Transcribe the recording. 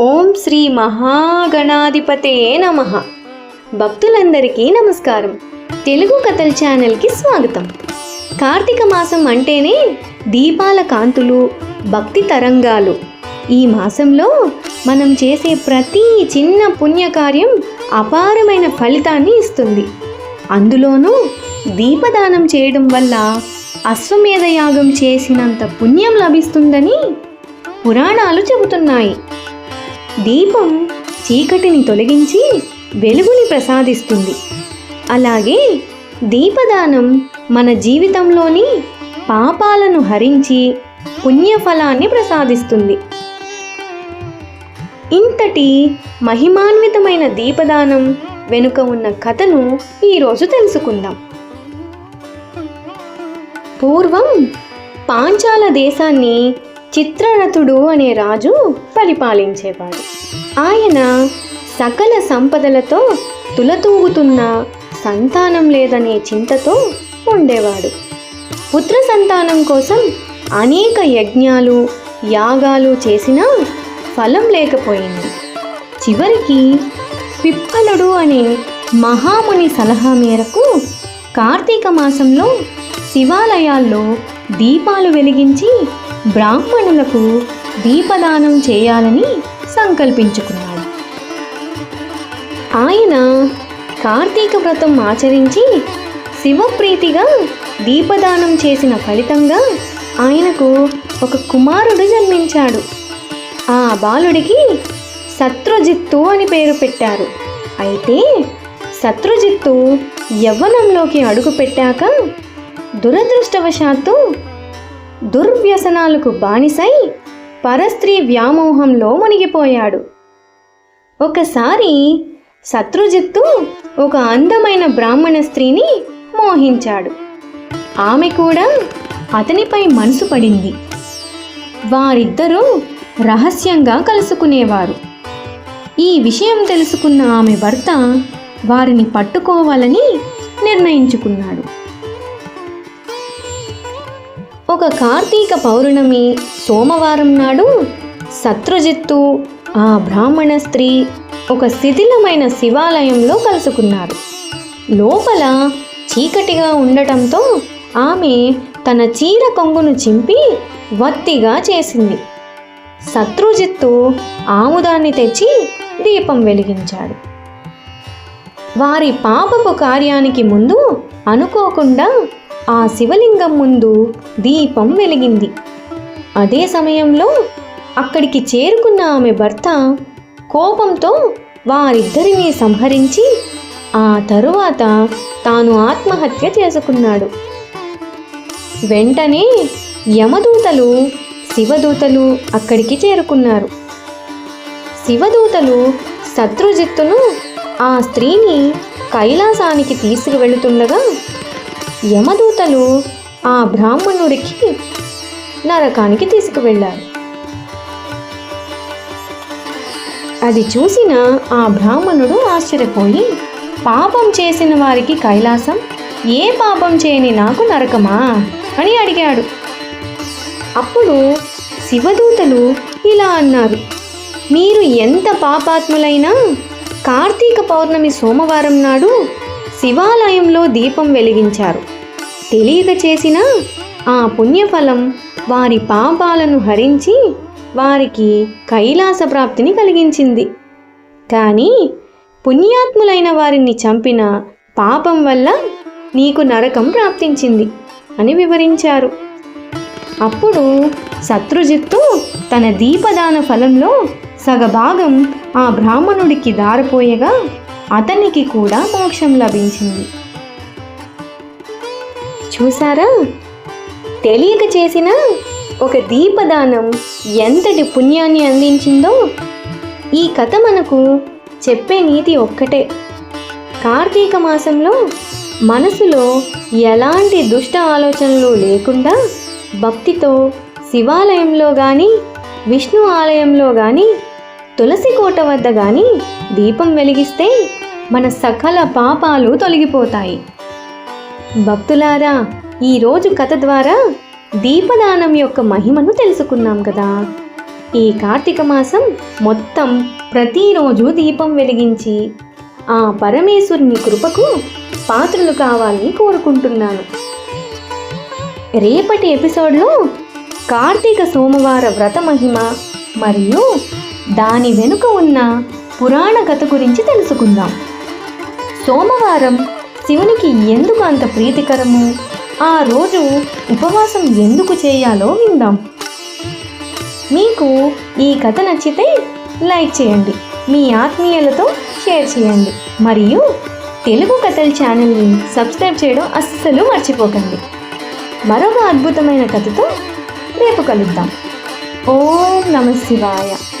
ఓం శ్రీ మహాగణాధిపతే నమ. భక్తులందరికీ నమస్కారం. తెలుగు కథల ఛానల్కి స్వాగతం. కార్తీక మాసం అంటేనే దీపాల కాంతులు భక్తి తరంగాలు. ఈ మాసంలో మనం చేసే ప్రతి చిన్న పుణ్యకార్యం అపారమైన ఫలితాన్ని ఇస్తుంది. అందులోనూ దీపదానం చేయడం వల్ల అశ్వమేధ యాగం చేసినంత పుణ్యం లభిస్తుందని పురాణాలు చెబుతున్నాయి. దీపం చీకటిని తొలగించి వెలుగుని ప్రసాదిస్తుంది. అలాగే దీపదానం మన జీవితంలోని పాపాలను హరించి పుణ్యఫలాన్ని ప్రసాదిస్తుంది. ఇంతటి మహిమాన్వితమైన దీపదానం వెనుక ఉన్న కథను ఈరోజు తెలుసుకుందాం. పూర్వం పాంచాల దేశాన్ని చిత్రరథుడు అనే రాజు పరిపాలించేవాడు. ఆయన సకల సంపదలతో తులతూగుతున్న సంతానం లేదనే చింతతో ఉండేవాడు. పుత్ర సంతానం కోసం అనేక యజ్ఞాలు యాగాలు చేసినా ఫలం లేకపోయింది. చివరికి పిప్పలుడు అనే మహాముని సలహా మేరకు కార్తీక మాసంలో శివాలయాల్లో దీపాలు వెలిగించి బ్రాహ్మణులకు దీపదానం చేయాలని సంకల్పించుకున్నాడు. ఆయన కార్తీక వ్రతం ఆచరించి శివప్రీతిగా దీపదానం చేసిన ఫలితంగా ఆయనకు ఒక కుమారుడు జన్మించాడు. ఆ బాలుడికి శత్రుజిత్తు అని పేరు పెట్టారు. అయితే శత్రుజిత్తు యవ్వనంలోకి అడుగు పెట్టాక దురదృష్టవశాత్తు దుర్వ్యసనాలకు బానిసై పరస్త్రీ వ్యామోహంలో మునిగిపోయాడు. ఒకసారి శత్రుజిత్తు ఒక అందమైన బ్రాహ్మణ స్త్రీని మోహించాడు. ఆమె కూడా అతనిపై మనసు పడింది. వారిద్దరూ రహస్యంగా కలుసుకునేవారు. ఈ విషయం తెలుసుకున్న ఆమె భర్త వారిని పట్టుకోవాలని నిర్ణయించుకున్నాడు. ఒక కార్తీక పౌర్ణమి సోమవారం నాడు శత్రుజిత్తు ఆ బ్రాహ్మణ స్త్రీ ఒక శిథిలమైన శివాలయంలో కలుసుకున్నారు. లోపల చీకటిగా ఉండటంతో ఆమె తన చీర కొంగును చింపి వత్తిగా చేసింది. శత్రుజిత్తు ఆముదాన్ని తెచ్చి దీపం వెలిగించాడు. వారి పాపపు కార్యానికి ముందు అనుకోకుండా ఆ శివలింగం ముందు దీపం వెలిగింది. అదే సమయంలో అక్కడికి చేరుకున్న ఆమె భర్త కోపంతో వారిద్దరినీ సంహరించి ఆ తరువాత తాను ఆత్మహత్య చేసుకున్నాడు. వెంటనే యమదూతలు శివదూతలు అక్కడికి చేరుకున్నారు. శివదూతలు శత్రుజిత్తును ఆ స్త్రీని కైలాసానికి తీసుకువెళుతుండగా యమదూతలు ఆ బ్రాహ్మణుడికి నరకానికి తీసుకువెళ్ళారు. అది చూసిన ఆ బ్రాహ్మణుడు ఆశ్చర్యపోయి పాపం చేసిన వారికి కైలాసం ఏ పాపం చేయని నాకు నరకమా? అని అడిగాడు. అప్పుడు శివదూతలు ఇలా అన్నారు మీరు ఎంత పాపాత్ములైనా కార్తీక పౌర్ణమి సోమవారం నాడు శివాలయంలో దీపం వెలిగించారు. తెలియక చేసిన ఆ పుణ్యఫలం వారి పాపాలను హరించి వారికి కైలాస ప్రాప్తిని కలిగించింది. కానీ పుణ్యాత్ములైన వారిని చంపిన పాపం వల్ల నీకు నరకం ప్రాప్తించింది అని వివరించారు. అప్పుడు శత్రుజిత్తు తన దీపదాన ఫలంలో సగభాగం ఆ బ్రాహ్మణుడికి దారిపోయగా అతనికి కూడా మోక్షం లభించింది. చూసారా తెలియక చేసిన ఒక దీపదానం ఎంతటి పుణ్యాన్ని అందించిందో ఈ కథ మనకు చెప్పే నీతి ఒక్కటే. కార్తీక మాసంలో మనసులో ఎలాంటి దుష్ట ఆలోచనలు లేకుండా భక్తితో శివాలయంలో కానీ విష్ణు ఆలయంలో కానీ తులసి కోట వద్ద కానీ దీపం వెలిగిస్తే మన సకల పాపాలు తొలగిపోతాయి. భక్తులారా ఈరోజు కథ ద్వారా దీపదానం యొక్క మహిమను తెలుసుకున్నాం కదా. ఈ కార్తీక మాసం మొత్తం ప్రతిరోజు దీపం వెలిగించి ఆ పరమేశ్వరుని కృపకు పాత్రలు కావాలని కోరుకుంటున్నాను. రేపటి ఎపిసోడ్లో కార్తీక సోమవార వ్రత మహిమ మరియు దాని వెనుక ఉన్న పురాణ కథ గురించి తెలుసుకుందాం. సోమవారం శివునికి ఎందుకు అంత ప్రీతికరము? ఆ రోజు ఉపవాసం ఎందుకు చేయాలో విందాం. మీకు ఈ కథ నచ్చితే లైక్ చేయండి మీ ఆత్మీయులతో షేర్ చేయండి మరియు తెలుగు కథల ఛానల్ని సబ్స్క్రైబ్ చేయడం అస్సలు మర్చిపోకండి. మరొక అద్భుతమైన కథతో రేపు కలుద్దాం. ఓం నమ శివాయ.